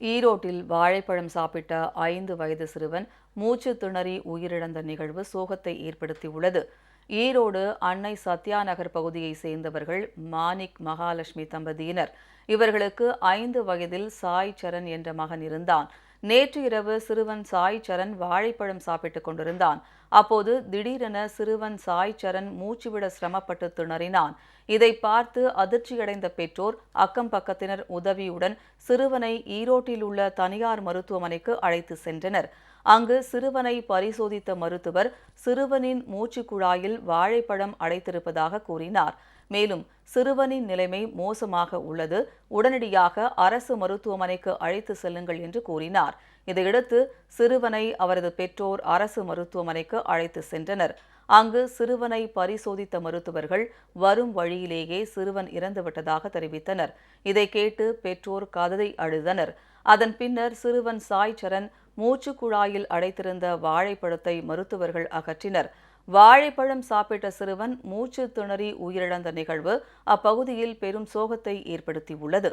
ஈரோட்டில் வாழைப்பழம் சாப்பிட்ட ஐந்து வயது சிறுவன் மூச்சு திணறி உயிரிழந்த நிகழ்வு சோகத்தை ஏற்படுத்தியுள்ளது. ஈரோடு அன்னை சத்யா நகர் பகுதியைச் சேர்ந்தவர்கள் மாணிக் மகாலட்சுமி தம்பதியினர். இவர்களுக்கு ஐந்து வயதில் சாய் சரண் என்ற மகன் இருந்தான். நேற்று இரவு சிறுவன் சாய் சரண் வாழைப்பழம் சாப்பிட்டுக் கொண்டிருந்தான். அப்போது திடீரென சிறுவன் சாய் சரண் மூச்சுவிட சிரமப்பட்டு திணறினான். இதை பார்த்து அதிர்ச்சியடைந்த பெற்றோர் அக்கம் பக்கத்தினர் உதவியுடன் சிறுவனை ஈரோட்டில் உள்ள தனியார் மருத்துவமனைக்கு அழைத்து சென்றனர். அங்கு சிறுவனை பரிசோதித்த மருத்துவர் சிறுவனின் மூச்சு குழாயில் வாழைப்பழம் அடைத்திருப்பதாக கூறினார். மேலும் சிறுவனின் நிலைமை மோசமாக உள்ளது. உடனடியாக அரசு மருத்துவமனைக்கு அழைத்து செல்லுங்கள் என்று கூறினார். இதையடுத்து சிறுவனை அவரது பெற்றோர் அரசு மருத்துவமனைக்கு அழைத்து சென்றனர். அங்கு சிறுவனை பரிசோதித்த மருத்துவர்கள் வரும் வழியிலேயே சிறுவன் இறந்துவிட்டதாக தெரிவித்தனர். இதை கேட்டு பெற்றோர் கததை அழுதனர். அதன் பின்னர் சிறுவன் சாய் சரண் மூச்சு குழாயில் அடைத்திருந்த வாழைப்பழத்தை மருத்துவர்கள் அகற்றினர். வாழைப்பழம் சாப்பிட்ட சிறுவன் மூச்சு திணறி உயிரிழந்த நிகழ்வு அப்பகுதியில் பெரும் சோகத்தை ஏற்படுத்தியுள்ளது.